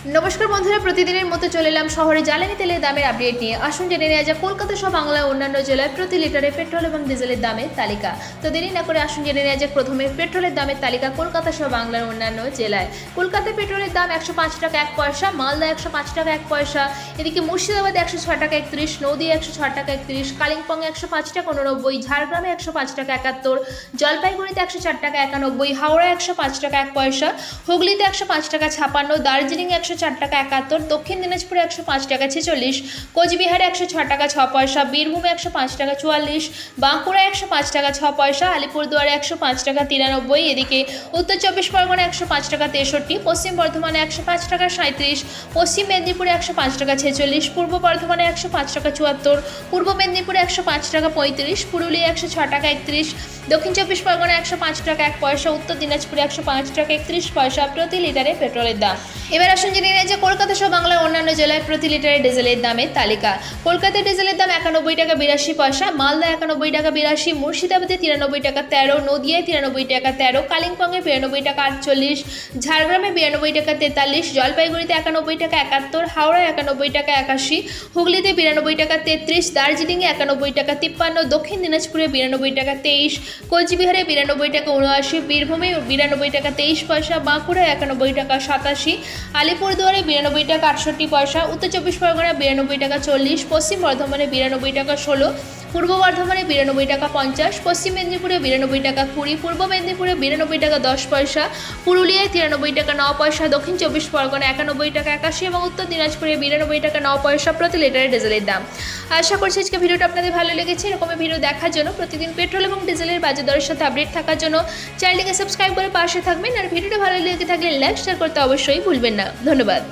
নমস্কার বন্ধুরা, প্রতিদিনের মতো চলে এলাম শহরে। জ্বালানি তেলের দামের আপডেট নিয়ে। আসুন জেনে নেওয়া যাক, কলকাতা সহ বাংলা অন্যান্য জেলায় প্রতি লিটারে পেট্রোল এবং ডিজেলের দামের তালিকা। তো দেরি না করে আসুন জেনে নেওয়া যাক, প্রথমে পেট্রোলের দামের তালিকা কলকাতা সহ বাংলার অন্যান্য জেলায়। কলকাতায় পেট্রোলের দাম একশো পাঁচ টাকা এক পয়সা মালদা একশো পাঁচ টাকা এক পয়সা, এদিকে মুর্শিদাবাদ একশো ছ টাকা একত্রিশ নদীয়া একশো ছ টাকা একত্রিশ কালিম্পং একশো পাঁচ টাকা উননব্বই, ঝাড়গ্রামে একশো পাঁচ টাকা একাত্তর, জলপাইগুড়িতে একশো চার টাকা একানব্বই হাওড়া একশো পাঁচ টাকা এক পয়সা, হুগলিতে একশো পাঁচ টাকা ছাপান্ন দার্জিলিং একশো চার টাকা একাত্তর দক্ষিণ দিনাজপুরে একশো পাঁচ টাকা ছেচল্লিশ কোচবিহারে একশো ছ টাকা ছ পয়সা বীরভূমে একশো পাঁচ টাকা চুয়াল্লিশ বাঁকুড়া একশো পাঁচ টাকা ছ পয়সা আলিপুরদুয়ারে একশো পাঁচ টাকা তিরানব্বই এদিকে উত্তর চব্বিশ পরগনা একশো পাঁচ টাকা তেষট্টি পশ্চিম বর্ধমানে একশো পাঁচ টাকা সাঁত্রিশ পশ্চিম মেদিনীপুরে একশো পাঁচ টাকা ছেচল্লিশ পূর্ব বর্ধমানে একশো পাঁচ টাকা চুয়াত্তর পূর্ব মেদিনীপুরে একশো পাঁচ টাকা পঁয়ত্রিশ পুরুলিয়া একশো ছ টাকা একত্রিশ দক্ষিণ চব্বিশ পরগনা একশো পাঁচ টাকা এক পয়সা উত্তর দিনাজপুরে একশো পাঁচ টাকা একত্রিশ পয়সা প্রতি লিটারে পেট্রোলের দাম এবার আসুন জেনে নিয়ে যে কলকাতা সহ বাংলার অন্যান্য জেলায় প্রতি লিটারে ডিজেলের দামের তালিকা। কলকাতায় ডিজেলের দাম একানব্বই টাকা বিরাশি পয়সা, মালদা একানব্বই টাকা বিরাশি, মুর্শিদাবাদে তিরানব্বই টাকা তেরো, নদিয়ায় তিরানব্বই টাকা তেরো, কালিম্পংয়ে বিরানব্বই টাকা আটচল্লিশ, ঝাড়গ্রামে বিরানব্বই টাকা তেতাল্লিশ, জলপাইগুড়িতে একানব্বই টাকা একাত্তর, হাওড়ায় একানব্বই টাকা একাশি, হুগলিতে বিরানব্বই টাকা তেত্রিশ, দার্জিলিংয়ে একানব্বই টাকা তিপ্পান্ন, দক্ষিণ দিনাজপুরে বিরানব্বই টাকা তেইশ, কোচবিহারে বিরানব্বই টাকা উনআশি, বীরভূমে বিরানব্বই টাকা তেইশ পয়সা, বাঁকুড়ায় একানব্বই টাকা সাতাশি আলিপুরদুয়ারে বিরানব্বই টাকা আটষট্টি পয়সা, উত্তর চব্বিশ পরগনা বিরানব্বই টাকা চল্লিশ, পশ্চিম বর্ধমানে বিরানব্বই টাকা ষোলো, পূর্ব বর্ধমানে বিরানব্বই টাকা পঞ্চাশ, পশ্চিম মেদিনীপুরে বিরানব্বই টাকা কুড়ি, পূর্ব মেদিনীপুরে বিরানব্বই টাকা দশ পয়সা, পুরুলিয়ায় তিরানব্বই টাকা ন পয়সা, দক্ষিণ চব্বিশ পরগনা একানব্বই টাকা একাশি এবং উত্তর দিনাজপুরে বিরানব্বই টাকা ন পয়সা প্রতি লিটারে ডিজেলের দাম। আশা করছি আজকে ভিডিওটা আপনাদের ভালো লেগেছে। এরকমই ভিডিও দেখার জন্য প্রতিদিন পেট্রোল এবং ডিজেলের বাজার দরের সাথে আপডেট থাকার জন্য চ্যানেলটিকে সাবস্ক্রাইব করে পাশে থাকবেন। আর ভিডিওটা ভালো লেগে থাকলে লাইক, শেয়ার করতে অবশ্যই ভুলবেন না। ধন্যবাদ।